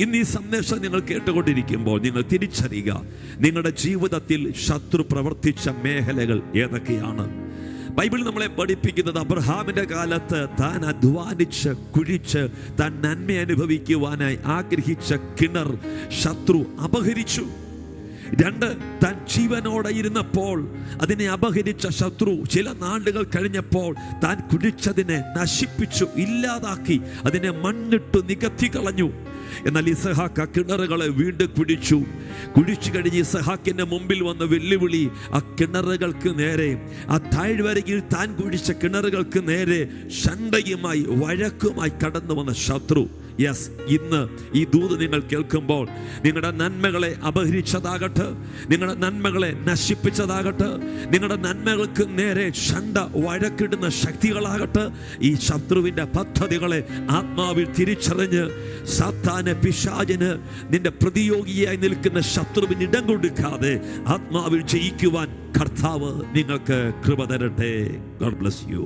ഇന്ന് ഈ സന്ദേശം നിങ്ങൾ കേട്ടുകൊണ്ടിരിക്കുമ്പോൾ നിങ്ങൾ തിരിച്ചറിയുക. നിങ്ങളുടെ ജീവിതത്തിൽ ശത്രു പ്രവർത്തിച്ച മേഖലകൾ ഏതൊക്കെയാണ്? ബൈബിൾ നമ്മളെ പഠിപ്പിക്കുന്നത് അബ്രഹാമിന്റെ കാലത്ത് താൻ അധ്വാനിച്ച് കുഴിച്ച് താൻ നന്മ അനുഭവിക്കുവാനായി ആഗ്രഹിച്ച കിണർ ശത്രു അപഹരിച്ചു. രണ്ട് താൻ ജീവനോടെ ഇരുന്നപ്പോൾ അതിനെ അപഹരിച്ച ശത്രു ചില നാടുകൾ കഴിഞ്ഞപ്പോൾ താൻ കുഴിച്ചതിനെ നശിപ്പിച്ചു ഇല്ലാതാക്കി അതിനെ മണ്ണിട്ടു നികത്തി കളഞ്ഞു. എന്നാൽ ഇസഹാക്ക് ആ കിണറുകളെ വീണ്ടും കുഴിച്ചു കുഴിച്ചു കഴിഞ്ഞ് ഇസഹാക്കിന്റെ മുമ്പിൽ വന്ന വെല്ലുവിളി ആ കിണറുകൾക്ക് നേരെ ആ താഴ്വരയിൽ താൻ കുഴിച്ച കിണറുകൾക്ക് നേരെ ശണ്ടയുമായി വഴക്കുമായി കടന്നു വന്ന ശത്രു. യെസ് ഇന്ന് ഈ ദൂത് നിങ്ങൾ കേൾക്കുമ്പോൾ നിങ്ങളുടെ നന്മകളെ അപഹരിച്ചതാകട്ടെ നിങ്ങളുടെ നന്മകളെ നശിപ്പിച്ചതാകട്ടെ നിങ്ങളുടെ നന്മകൾക്ക് നേരെ ഷണ്ട വഴക്കിടുന്ന ശക്തികളാകട്ടെ ഈ ശത്രുവിന്റെ പദ്ധതികളെ ആത്മാവിൽ തിരിച്ചറിഞ്ഞ് സാത്താന് പിശാചിന് നിന്റെ പ്രതിയോഗിയായി നിൽക്കുന്ന ശത്രുവിന് ഇടം കൊടുക്കാതെ ആത്മാവിൽ ജയിക്കുവാൻ കർത്താവ് നിങ്ങൾക്ക് കൃപ തരട്ടെ. God bless you